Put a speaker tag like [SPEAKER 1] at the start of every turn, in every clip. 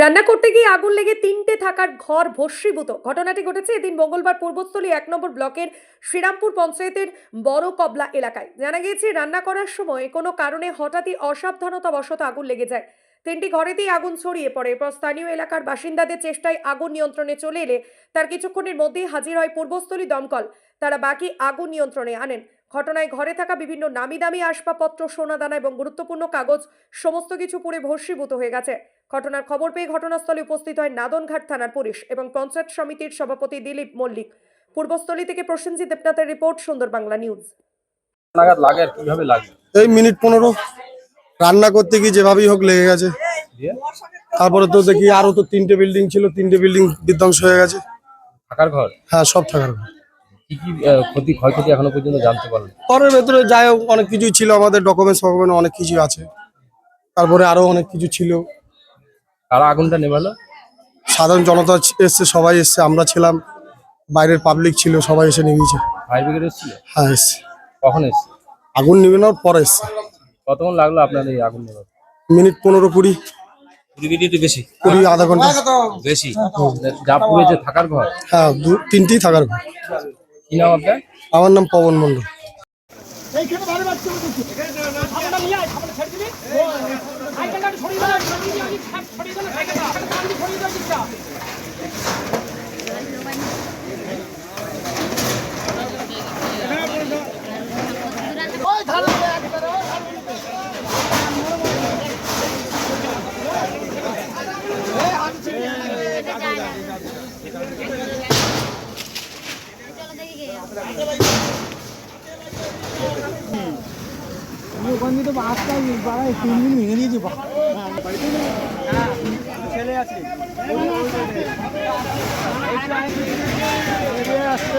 [SPEAKER 1] রান্না করতে গিয়ে আগুন লেগে তিনটে থাকার ঘর ভস্মীভূত। ঘটনাটি ঘটেছে এদিন মঙ্গলবার পূর্বস্থলী এক নম্বর ব্লকের শ্রীরামপুর পঞ্চায়েতের বড় কবলা এলাকায়। জানা গিয়েছে, রান্না করার সময় কোনো কারণে হঠাৎই অসাবধানতাবশত আগুন লেগে যায়। তিনটি ঘরেতেই আগুন ছড়িয়ে পড়ে। এরপর স্থানীয় এলাকার বাসিন্দাদের চেষ্টায় আগুন নিয়ন্ত্রণে চলে এলে তার কিছুক্ষণের মধ্যেই হাজির হয় পূর্বস্থলী দমকল। তারা বাকি আগুন নিয়ন্ত্রণে আনেন। ঘটনায় ঘরে থাকা বিভিন্ন নামি দামি আসবাবপত্র সোনাদানা এবং গুরুত্বপূর্ণ কাগজ সমস্ত কিছু পুড়ে ভস্মীভূত হয়ে গেছে। ঘটনার খবর পেয়ে ঘটনাস্থলে উপস্থিত হয় নাদনঘাট থানার পুলিশ এবং পঞ্চায়েত সমিতির সভাপতি দিলীপ মল্লিক। পূর্বস্থলী থেকে প্রসেনজিৎ দেবনাথের রিপোর্ট সুন্দর বাংলা নিউজ।
[SPEAKER 2] নাগাদ লাগে আর কীভাবে লাগে?
[SPEAKER 3] এই মিনিট পনেরো। রান্না করতে গিয়ে যেভাবেই হোক লেগে গেছে। তারপরে তো দেখি আরও তো তিনটে বিল্ডিং ছিল তিনটে বিল্ডিং বিধ্বংস হয়ে গেছে।
[SPEAKER 2] থাকার ঘর?
[SPEAKER 3] হ্যাঁ সব থাকার ঘর।
[SPEAKER 2] কি কি ক্ষতি ক্ষয়ক্ষতি এখনও পর্যন্ত জানতে পারলেন
[SPEAKER 3] ঘরের ভেতরে যাই হোক অনেক কিছুই ছিল আমাদের ডকুমেন্টস ফকুমেন্ট অনেক কিছু আছে। তারপরে আরও অনেক কিছু ছিল।
[SPEAKER 2] কারা আগুনটা নেভালো?
[SPEAKER 3] সাধারণ জনতা এসছে সবাই এসছে আমরা ছিলাম। বাইরের পাবলিক ছিল সবাই এসে নিয়েছে
[SPEAKER 2] ফায়ার ব্রিগেড এসেছিল?
[SPEAKER 3] হ্যাঁ এসছে।
[SPEAKER 2] কখন এসছে?
[SPEAKER 3] আগুন নিবেনোর পরে এসছে।
[SPEAKER 2] কতক্ষণ লাগল আপনার এই আগুন নেভাতে?
[SPEAKER 3] মিনিট পনেরো কুড়ি।
[SPEAKER 4] কুড়ি বেশি।
[SPEAKER 3] কুড়ি আধা ঘণ্টা।
[SPEAKER 4] বেশি।
[SPEAKER 2] যা পুড়েছে থাকার ঘর?
[SPEAKER 3] হ্যাঁ দু তিনটেই থাকার ঘর।
[SPEAKER 2] কি নাম আপনার?
[SPEAKER 3] আমার নাম পবন ওখান থেকে বাসটা পাড়ায় তিন দিন ভেঙে দিয়েছি ছেলে আছে।
[SPEAKER 2] আসতে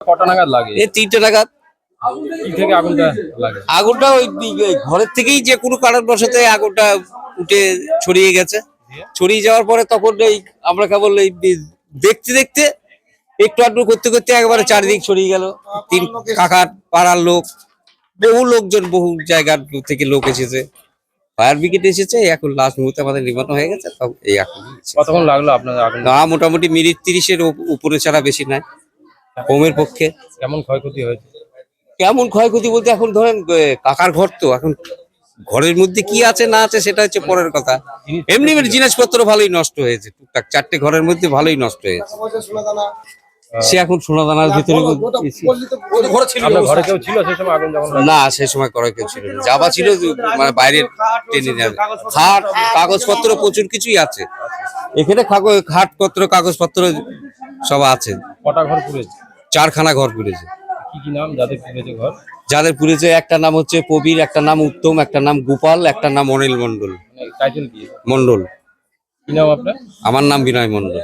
[SPEAKER 2] কটা নাগাদ লাগে?
[SPEAKER 4] এই তিনটে নাগাদ।
[SPEAKER 2] কি থেকে আগুনটা লাগে।
[SPEAKER 4] আগুনটা ওই ওই ঘরের থেকেই যে কোনো কারণবশত এই আগুনটা উঠে ছড়িয়ে গেছে। ছড়িয়ে যাওয়ার পরে তখন এই আমরা কেবল এই দেখতে দেখতে একটু আধটু করতে করতে একবারে চারিদিক ছড়িয়ে গেল। তিন কাকার পাড়ার লোক বহু লোকজন বহু জায়গার থেকে লোক এসেছে। ফায়ার ব্রিগেড এসেছে এখন লাস্ট মুহূর্তে আমাদের নির্মাণ হয়ে গেছে তখন এই এখন
[SPEAKER 2] কতক্ষণ লাগল আপনার আগুন?
[SPEAKER 4] না মোটামুটি মিনিট তিরিশের উপ- উপরে ছাড়া বেশি নাই। কমের পক্ষে।
[SPEAKER 2] কেমন ক্ষয়ক্ষতি হয়েছে?
[SPEAKER 4] কেমন ক্ষয়ক্ষতি বলতে এখন ধরেন কাকার ঘর তো এখন ঘরের মধ্যে কি আছে না আছে সেটা হচ্ছে পরের কথা। এমনি এমনি জিনিসপত্র ভালোই নষ্ট হয়েছে টুকটাক চারটে ঘরের মধ্যে ভালোই নষ্ট হয়েছে। সে এখন সোনা দানার ভিতরে
[SPEAKER 2] সেই সময়
[SPEAKER 4] না সে সময় করার কেউ ছিল না। যাবা ছিল মানে বাইরের টেনে নেওয়া খাট কাগজপত্র প্রচুর কিছুই আছে। এখানে কাগজ খাটপত্র কাগজপত্র সব আছে।
[SPEAKER 2] কটা ঘর পুড়েছে?
[SPEAKER 4] চারখানা ঘর পুড়েছে।
[SPEAKER 2] কি কি নাম? যাদের পুড়েছে ঘর?
[SPEAKER 4] যাদের পুড়েছে একটা নাম হচ্ছে প্রবীর একটা নাম উত্তম একটা নাম গোপাল একটা নাম অনিল মন্ডল
[SPEAKER 2] মানে
[SPEAKER 4] মন্ডল
[SPEAKER 2] কি? নাম আপনার?
[SPEAKER 4] আমার নাম বিনয় মন্ডল